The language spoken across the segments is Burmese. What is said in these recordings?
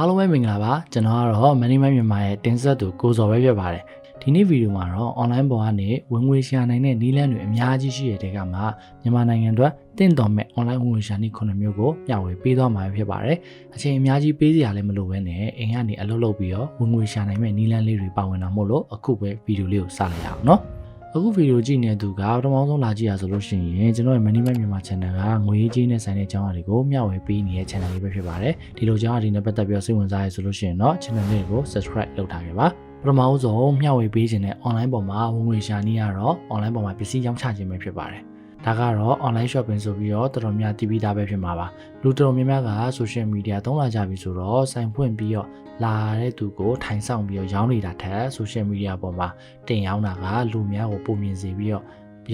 အားလုံးပဲမင်္ဂလာပါကျွန်တော်ကတော့ Money Man မြန်မာရဲ့တင်ဆက်သူကိုဇော်ပဲဖြစ်ပါတယ်ဒီနေ့ဗီဒီယိုမှာတော့ online ပေါ်ကနေဝင်ငွေရှာနိုင်တဲ့နည်းလမ်းတွေအများကြီးရှိတဲ့တဲကမှာမြန်မာနိုင်ငံအတွက်တင့်တော်မဲ့ online ဝင်ငွေရှာနည်းခုနှစ်မျိုးကိုမျှဝေပေးသွားမှာဖြစ်ပါတယ်အချိန်အများကြီးပေးစရာလည်းမလိုဘဲနဲ့အိမ်ကနေအလုပ်လုပ်ပြီးတော့ဝင်ငွေရှာနိုင်မဲ့နည်းလမ်းလေးတွေပါဝင်တာမို့လို့အခုပဲဗီဒီယိုလေးကိုစလိုက်ရအောင်နော် အခုဗီဒီယိုကြည့်နေတဲ့သူကပထမဆုံးလာကြည့်ရဆိုလို့ရှိရင်ကျွန်တော်ရဲ့ Money Man မြန်မာ Channel ကငွေရေးကြေးနဲ့ဆိုင်တဲ့အကြောင်းအရာတွေကိုမျှဝေပေးနေတဲ့ channel လေးပဲဖြစ်ပါတယ်ဒီလိုကြောင်းအရာတွေနဲ့ပတ်သက်ပြီးတော့စိတ်ဝင်စားရဆိုလို့ရှိရင်တော့ channel လေးကို subscribe လုပ်ထားခဲ့ပါပထမဆုံးမျှဝေပေးခြင်းတဲ့ online ပေါ်မှာဝင်ငွေရှာနည်းကတော့ online ပေါ်မှာပစ္စည်းရောင်းချခြင်းပဲဖြစ်ပါတယ် ဒါကတော့ online shopping ဆိုပြီးတော့တော်တော်များတည်ပြီးသားပဲဖြစ်မှာပါလူတော်တော်များများက social media သုံးလာကြပြီဆိုတော့စိုင်ဖွင့်ပြီးတော့လာတဲ့သူကိုထိုင်ဆောင်ပြီးတော့ရောင်းနေတာထက် social media ပေါ်မှာတင်ရောင်းတာကလူများကိုပုံမြင်စေပြီးတော့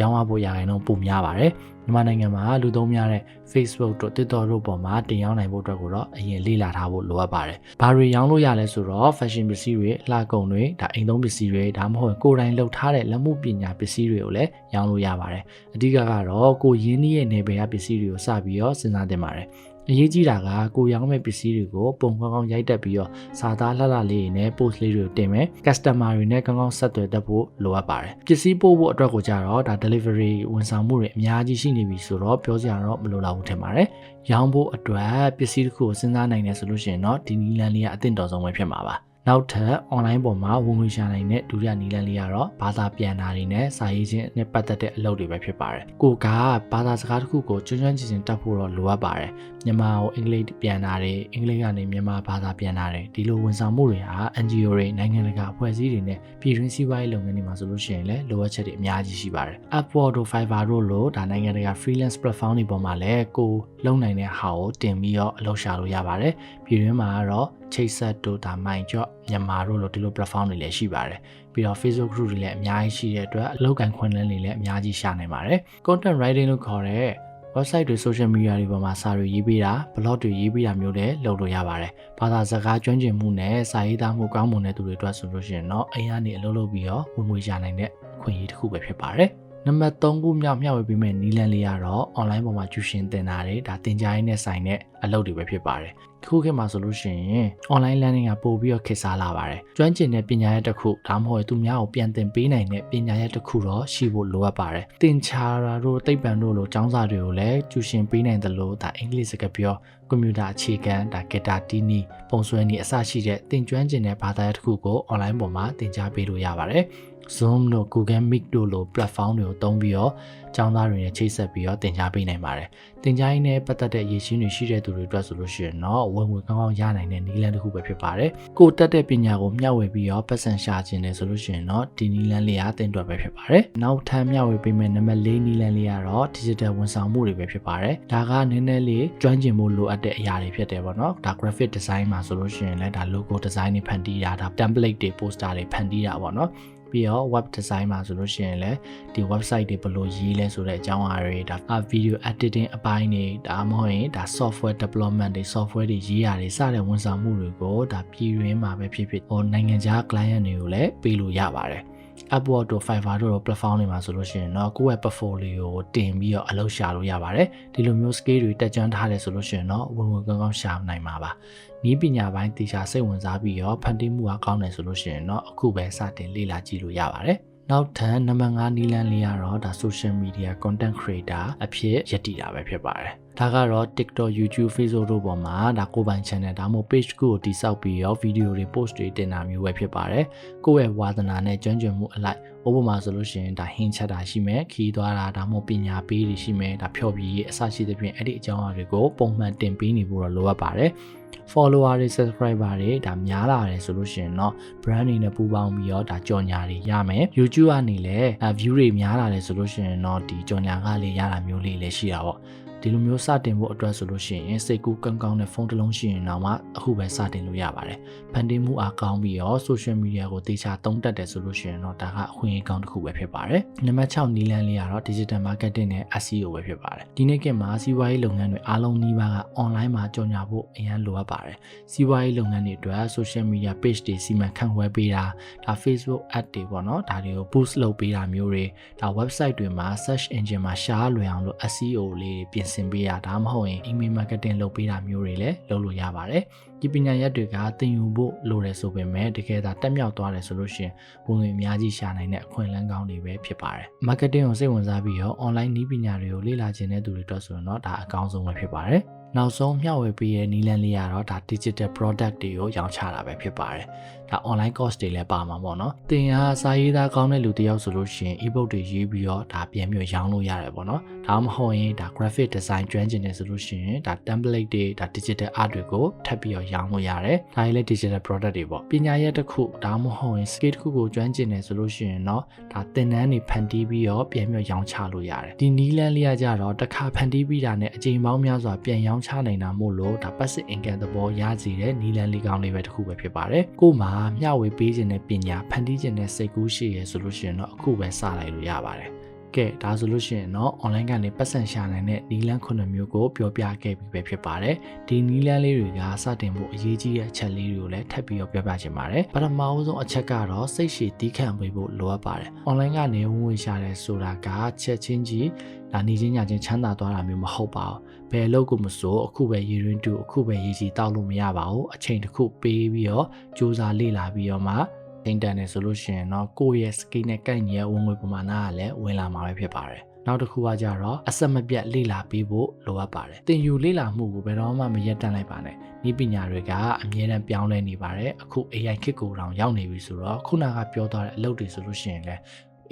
ရောင်းရဖို့ရာခိုင်နှုန်းပိုများပါတယ်မြန်မာနိုင်ငံမှာလူသုံးများတဲ့ Facebook တို့ TikTok တို့ပေါ်မှာတင်ရောင်းနိုင်ဖို့အတွက်ကိုတော့အရင်လေ့လာထားဖို့လိုအပ်ပါတယ်။ဘာတွေရောင်းလို့ရလဲဆိုတော့ fashion ပစ္စည်းတွေအလှကုန်တွေဒါအိမ်သုံးပစ္စည်းတွေဒါမှမဟုတ်ကိုယ်တိုင်လုပ်ထားတဲ့လက်မှုပညာပစ္စည်းတွေကိုလည်းရောင်းလို့ရပါတယ်။အဓိကကတော့ကိုရင်းနှီးရဲ့နေပယ်ကပစ္စည်းတွေကိုစပြီးတော့စဉ်းစားတင်ပါတယ်။ အရေးကြီးတာကကိုရောင်းမဲ့ပစ္စည်းတွေကိုပုံကောင်းကောင်းရိုက်တက်ပြီးတော့စာသားလှလှလေးတွေနဲ့ post လေးတွေကိုတင်မယ် customer တွေနဲ့ကောင်းကောင်းဆက်သွယ်တတ်ဖို့လိုအပ်ပါတယ်ပစ္စည်းပို့ဖို့အတွက်ကိုကြတော့ဒါ delivery ဝန်ဆောင်မှုတွေအများကြီးရှိနေပြီဆိုတော့ပြောစရာတော့မလိုတော့ဘူးထင်ပါတယ်ရောင်းဖို့အတွက်ပစ္စည်းတစ်ခုကိုစဉ်းစားနိုင်တယ်ဆိုလို့ရှိရင်တော့ဒီနီလန်လေးကအသင့်တော်ဆုံးပဲဖြစ်မှာပါနောက်ထပ် online ပေါ်မှာဝင်ငွေရှာနိုင်တဲ့ဒုတိယနည်းလမ်းလေးကတော့ဘာသာပြန်တာတွေနဲ့စာရေးခြင်းနဲ့ပတ်သက်တဲ့အလုပ်တွေပဲဖြစ်ပါတယ်။ကိုကဘာသာစကားတစ်ခုကိုကျွမ်းကျွမ်းကျင်ကျင်တတ်ဖို့တော့လိုအပ်ပါတယ်။ မြန်မာကိုအင်္ဂလိပ်ပြန်တာတွေအင်္ဂလိပ်ကနေမြန်မာဘာသာပြန်တာတွေဒီလိုဝန်ဆောင်မှုတွေဟာ NGO တွေနိုင်ငံတကာအဖွဲ့အစည်းတွေနဲ့ပြည်တွင်းစီးပွားရေးလုပ်ငန်းတွေမှာဆိုလို့ရှိရင်လည်းလိုအပ်ချက်တွေအများကြီးရှိပါတယ်။ Upwork တို့ Fiverr တို့လိုဒါနိုင်ငံတကာ freelance platform တွေပေါ်မှာလည်းကိုလုံနိုင်တဲ့ဟာကိုတင်ပြီးတော့အလုပ်ရှာလို့ရပါတယ်။ပြည်တွင်းမှာကတော့ချိတ်ဆက်တို့ဒါမိုင်ကြော့မြန်မာတို့လိုဒီလို platform တွေလည်းရှိပါတယ်ပြီးတော့ Facebook group တွေလည်းအများကြီးရှိတဲ့အတွက်အလုပ်ကန်ခွင့်လန်းတွေလည်းအများကြီးရှာနိုင်ပါတယ် content writing လို့ခေါ်တဲ့ website တွေ social media တွေပေါ်မှာစာတွေရေးပေးတာ blog တွေရေးပေးတာမျိုးလည်းလုပ်လို့ရပါတယ်ဘာသာစကားကျွမ်းကျင်မှုနဲ့စာရေးသားမှုကောင်းမွန်တဲ့သူတွေအတွက်ဆိုလို့ရှိရင်တော့အိမ်ကနေအလုပ်လုပ်ပြီးတော့ဝင်ငွေရနိုင်တဲ့ခွင့်ရတစ်ခုပဲဖြစ်ပါတယ်နံပါတ်3ခုမြောက်မျှဝေပေးမယ့်နီးလန်းလေးကတော့ online ပေါ်မှာကျူရှင်တင်တာတွေဒါတင် जा ရင်းနဲ့ဆိုင်တဲ့အလုပ်တွေပဲဖြစ်ပါတယ်။ ခုခေတ်မှာဆိုလို့ရှိရင် online learning ကပို့ပြီးတော့ခေတ်စားလာပါတယ်။ကျွမ်းကျင်တဲ့ပညာရပ်တစ်ခုဒါမှမဟုတ်သူများကိုပြန်သင်ပေးနိုင်တဲ့ပညာရပ်တစ်ခုတော့ရှိဖို့လိုအပ်ပါတယ်။သင်ချာရာတို့သိပ္ပံတို့လိုကျောင်းစာတွေကိုလည်းကျူရှင်ပေးနိုင်တယ်လို့ဒါအင်္ဂလိပ်စကားပြောကွန်ပျူတာအခြေခံဒါဂီတာတီးနီပုံဆွဲနည်းအစရှိတဲ့သင်ကျွမ်းကျင်တဲ့ဘာသာရပ်တစ်ခုကို online ပေါ်မှာသင်ကြားပေးလို့ရပါတယ်။ Zoom တို့ Google Meet တို့လို platform တွေကိုသုံးပြီးတော့ကျောင်းသားတွေနဲ့ချိတ်ဆက်ပြီးတော့သင်ကြားပေးနိုင်ပါတယ်။သင်ကြားရင်းနဲ့ပတ်သက်တဲ့ရည်ရှင်းတွေရှိတဲ့သူတွေအတွက်ဆိုလို့ရှိရင်တော့ဝင်ငွေကောင်းကောင်းရနိုင်တဲ့နည်းလမ်းတစ်ခုပဲဖြစ်ပါတယ်။ကိုတက်တဲ့ပညာကိုမျှဝေပြီးတော့ပတ်စံရှာခြင်းတယ်ဆိုလို့ရှိရင်တော့ဒီနည်းလမ်းလေးကသင်အတွက်ပဲဖြစ်ပါတယ်။နောက်ထပ်မျှဝေပေးမယ့်နံပါတ်၄နည်းလမ်းလေးကတော့ digital ဝန်ဆောင်မှုတွေပဲဖြစ်ပါတယ်။ဒါကနည်းနည်းလေးကျွမ်းကျင်မှုလိုအပ်တဲ့အရာတွေဖြစ်တယ်ပေါ့နော်။ဒါ graphic design မှာဆိုလို့ရှိရင်လည်းဒါ logo design တွေဖန်တီးတာဒါ template တွေ poster တွေဖန်တီးတာပေါ့နော်။ပြီးတော့ web design မှာဆိုလို့ရှိရင်လည်းဒီ website တွေဘယ်လိုရေးလဲဆိုတဲ့အကြောင်းအရာတွေဒါ video editing အပိုင်းတွေဒါမှမဟုတ်ရင်ဒါ software development တွေ software တွေရေးရတယ်စတဲ့ဝန်ဆောင်မှုတွေကိုဒါပြည်တွင်းမှာပဲဖြစ်ဖြစ်ဟိုနိုင်ငံခြား client တွေကိုလည်းပေးလို့ရပါတယ် Upwork တို့ Fiverr တို့ platform တွေမှာဆိုလို့ရှိရင်တော့ကိုယ့်ရဲ့ portfolio ကိုတင်ပြီးတော့အလုပ်ရှာလို့ရပါတယ်ဒီလိုမျိုး skill တွေတက်ကြွထားတယ်ဆိုလို့ရှိရင်တော့ဝင်ဝင်ကောင်းကောင်းရှာနိုင်မှာပါနီးပညာပိုင်းတေချာစိတ်ဝင်စားပြီးတော့ဖန်တီးမှုအကောင်းတယ်ဆိုလို့ရှိရင်တော့အခုပဲစတင်လေ့လာကြည့်လို့ရပါတယ်နောက်ထပ်နံပါတ်5နီးလန်းလေးကတော့ဒါ social media content creator အဖြစ်ရည်တည်တာပဲဖြစ်ပါတယ်။ ဒါကတော့ TikTok, YouTube, Facebook တို့ပေါ်မှာဒါကိုယ်ပိုင် channel ဒါမှမဟုတ် page ကိုတိစောက်ပြီးရော video တွေ post တွေတင်တာမျိုးပဲဖြစ်ပါတယ်။ကိုယ့်ရဲ့ဝါသနာနဲ့ကျွမ်းကျင်မှုအလိုက်ဥပမာဆိုလို့ရှိရင်ဒါဟင်းချက်တာရှိမယ်ခီးသွားတာဒါမှမဟုတ်ပညာပေးတွေရှိမယ်ဒါဖြော်ပြရေးအစရှိသဖြင့်အဲ့ဒီအကြောင်းအရာတွေကိုပုံမှန်တင်ပေးနေဖို့တော့လိုအပ်ပါတယ်။ follower တွေ subscriber တွေဒါများလာတယ်ဆိုလို့ရှိရင်တော့ brand တွေနဲ့ပူးပေါင်းပြီးတော့ဒါကြော်ညာတွေရမယ် YouTube ကနေလည်း view တွေများလာတယ်ဆိုလို့ရှိရင်တော့ဒီကြော်ညာကလေးရတာမျိုးလေးလည်းရှိတာပေါ့ ဒီလိုမျိုးစတင်ဖို့အတွက်ဆိုလို့ရှိရင်စိတ်ကူးကောင်းကောင်းနဲ့ဖုန်းတစ်လုံးရှိရင်တော့မှအခုပဲစတင်လို့ရပါတယ်။ဖန်တီးမှုအားကောင်းပြီးတော့ social media ကိုတေချာသုံးတတ်တယ်ဆိုလို့ရှိရင်တော့ဒါကအခွင့်အရေးကောင်းတစ်ခုပဲဖြစ်ပါတယ်။နံပါတ်6နီလန်းလေးကတော့ digital marketing နဲ့ SEO ပဲဖြစ်ပါတယ်။ဒီနေ့ကမှာစီးပွားရေးလုပ်ငန်းတွေအားလုံးနီးပါးက online မှာကြော်ညာဖို့အရင်လိုအပ်ပါတယ်။စီးပွားရေးလုပ်ငန်းတွေအတွက် social media page တွေစီမံခန့်ခွဲပေးတာဒါ Facebook ad တွေပေါ့နော်ဒါတွေကို boost လုပ်ပေးတာမျိုးတွေဒါ website တွေမှာ search engine မှာရှားလွယ်အောင်လို့ SEO လေးပြင်ဆဆင်ပေးတာဒါမှမဟုတ်ရင် email marketing လုပ်ပေးတာမျိုးတွေလည်းလုပ်လို့ရပါတယ်ဒီပညာရပ်တွေကသင်ယူဖို့လိုတယ်ဆိုပေမဲ့တကယ်သာတက်မြောက်သွားတယ်ဆိုလို့ရှိရင်ဝင်ငွေအများကြီးရှာနိုင်တဲ့အခွင့်အလမ်းကောင်းတွေပဲဖြစ်ပါတယ် marketing ကိုစိတ်ဝင်စားပြီးတော့ online နည်းပညာတွေကိုလေ့လာခြင်းတဲ့သူတွေအတွက်ဆိုရင်တော့ဒါအကောင်းဆုံးပဲဖြစ်ပါတယ်နောက်ဆုံးမျှဝေပေးတဲ့နည်းလမ်းလေးကတော့ဒါ digital product တွေကိုရောင်းချတာပဲဖြစ်ပါတယ်။ဒါ online course တွေလည်းပါမှာပေါ့နော်။သင်ဟာစာရေးသားကောင်းတဲ့လူတစ်ယောက်ဆိုလို့ရှိရင် ebook တွေရေးပြီးတော့ဒါပြန်ပြီးရောင်းလို့ရတယ်ပေါ့နော်။ဒါမှမဟုတ်ရင်ဒါ graphic design ကျွမ်းကျင်နေဆိုလို့ရှိရင်ဒါ template တွေဒါ digital art တွေကိုထပ်ပြီးတော့ရောင်းလို့ရတယ်။ဒါတွေလည်း digital product တွေပေါ့။ပညာရပ်တစ်ခုဒါမှမဟုတ်ရင် skill တစ်ခုကိုကျွမ်းကျင်နေဆိုလို့ရှိရင်တော့ဒါသင်တန်းတွေဖန်တီးပြီးတော့ပြန်ပြီးတော့ရောင်းချလို့ရတယ်။ဒီနည်းလမ်းလေးကကြတော့တစ်ခါဖန်တီးပြီးတာနဲ့အချိန်ပေါင်းများစွာပြန်ရောင်းချနိုင်တာမို့လို့ဒါ passive income သဘောရစီတဲ့နည်းလမ်းလေးကောင်းလေးပဲတစ်ခုပဲဖြစ်ပါတယ်။ကို့မှာမျှဝေပေးခြင်းတဲ့ပညာဖန်တီးခြင်းတဲ့စိတ်ကူးရှိရဆိုလို့ရှိရင်တော့အခုပဲစလိုက်လို့ရပါတယ်။ ကဲဒါဆိုလို့ရှိရင်တော့ online ကနေပတ်စံရှာနိုင်တဲ့နီလန်းခုနှစ်မျိုးကိုပြောပြခဲ့ပြီးပဲဖြစ်ပါတယ်ဒီနီလန်းလေးတွေကစတင်ဖို့အရေးကြီးတဲ့အချက်လေးတွေကိုလည်းထပ်ပြီးတော့ပြောပြချင်ပါတယ်ပထမအဆုံးအချက်ကတော့စိတ်ရှည်တီးခံပေးဖို့လိုအပ်ပါတယ် online ကနေဝင်ဝင်ရှာတယ်ဆိုတာကချက်ချင်းကြီးဒါနေချင်းညချင်းချမ်းသာသွားတာမျိုးမဟုတ်ပါဘူးဘယ်အလုပ်ကိုမဆိုအခုပဲရေရင်းတူအခုပဲရေကြီးတောက်လို့မရပါဘူးအချိန်တစ်ခုပေးပြီးတော့စူးစမ်းလေ့လာပြီးတော့မှ အင်တာနက်ဆိုလို့ရှိရင်တော့ကိုယ့်ရဲ့ skill နဲ့ကိုက်ညီတဲ့ဝင်ငွေပမာဏကလည်းဝင်လာမှာပဲဖြစ်ပါတယ်နောက်တစ်ခုကကြတော့အဆက်မပြတ်လေ့လာပေးဖို့လိုအပ်ပါတယ်။သင်ယူလေ့လာမှုကိုဘယ်တော့မှမရပ်တန့်လိုက်ပါနဲ့။ဤပညာတွေကအမြဲတမ်းပြောင်းလဲနေပါတယ်။အခု AI ခေတ်ကိုတောင်ရောက်နေပြီဆိုတော့ခုနကပြောသွားတဲ့အလုပ်တွေဆိုလို့ရှိရင်လည်း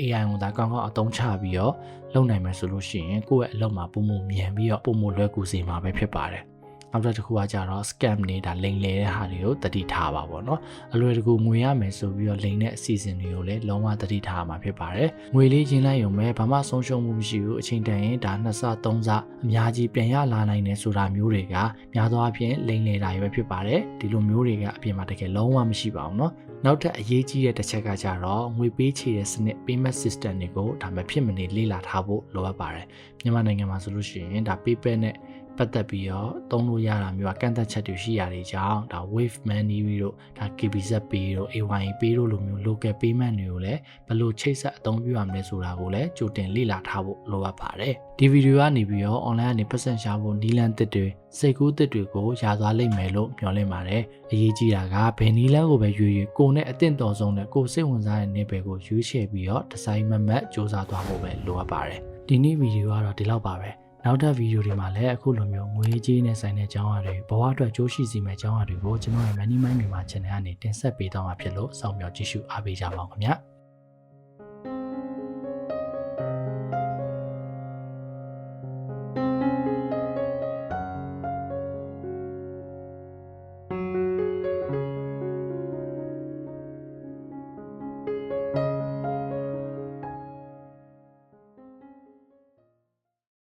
AI ကိုဒါကောင်းကောင်းအသုံးချပြီးတော့လုပ်နိုင်မယ်ဆိုလို့ရှိရင်ကိုယ့်ရဲ့အလုပ်မှာပုံမမြန်ပြီးတော့ပုံမလွယ်ကူစေမှာပဲဖြစ်ပါတယ် နောက်တစ်ခုကကြတော့ scam နေတာလိမ်လည်တဲ့ဟာတွေကိုတတိထားပါပေါ့နော်အလွယ်တကူငွေရမယ်ဆိုပြီးတော့လိမ်တဲ့အစီအစဉ်တွေကိုလည်းလုံးဝတတိထားမှာဖြစ်ပါတယ်ငွေလေးချင်းလိုက်ရုံပဲဘာမှဆုံးရှုံးမှုမရှိဘူးအချိန်တန်ရင်ဒါနှစ်ဆသုံးဆအများကြီးပြန်ရလာနိုင်တယ်ဆိုတာမျိုးတွေကများသောအားဖြင့်လိမ်လည်တာပဲဖြစ်ပါတယ်ဒီလိုမျိုးတွေကအပြင်မှာတကယ်လုံးဝမရှိပါဘူးเนาะ နောက်ထပ်အရေးကြီးတဲ့တစ်ချက်ကကြတော့ငွေပေးချေတဲ့စနစ် payment system တွေကိုဒါမဖြစ်မနေလေ့လာထားဖို့လိုအပ်ပါတယ်မြန်မာနိုင်ငံမှာဆိုလို့ရှိရင်ဒါ PayPal နဲ့ပတ်သက်ပြီးတော့သုံးလို့ရတာမျိုးကကန့်သက်ချက်တွေရှိရတဲ့ကြောင်းဒါ Wave Money ပြီးတော့ဒါ KBZ Pay တို့ AYE Pay တို့လိုမျိုး local payment တွေကိုလည်းဘယ်လိုချိတ်ဆက်အသုံးပြုရမလဲဆိုတာကိုလည်းကြိုတင်လေ့လာထားဖို့လိုအပ်ပါတယ်ဒီဗီဒီယိုကနေပြီးတော့ online ကနေပတ်စံရှာဖို့နီလန်တစ်တွေ စိတ်ကူးတစ်တွေကိုရာသွားလိမ့်မယ်လို့မျှော်လင့်ပါတယ်အရေးကြီးတာကဘယ်နီလန်ကိုပဲရွေရွေကိုနဲ့အသင့်တော်ဆုံးနဲ့ကိုစိတ်ဝင်စားတဲ့နေပယ်ကိုရွေးချယ်ပြီးတော့ဒီဇိုင်းမမတ်စူးစမ်းသွားဖို့ပဲလိုအပ်ပါတယ်ဒီနေ့ဗီဒီယိုကတော့ဒီလောက်ပါပဲနောက်ထပ်ဗီဒီယိုတွေမှာလည်းအခုလိုမျိုးငွေကြေးနဲ့ဆိုင်တဲ့အကြောင်းအရာတွေဘဝအတွက်ကြိုးရှိစေမယ့်အကြောင်းအရာတွေကိုကျွန်တော်ရဲ့ Money Mind မြန်မာ channel ကနေတင်ဆက်ပေးသွားမှာဖြစ်လို့စောင့်မျှော်ကြည့်ရှုအားပေးကြပါဦးခင်ဗျာ။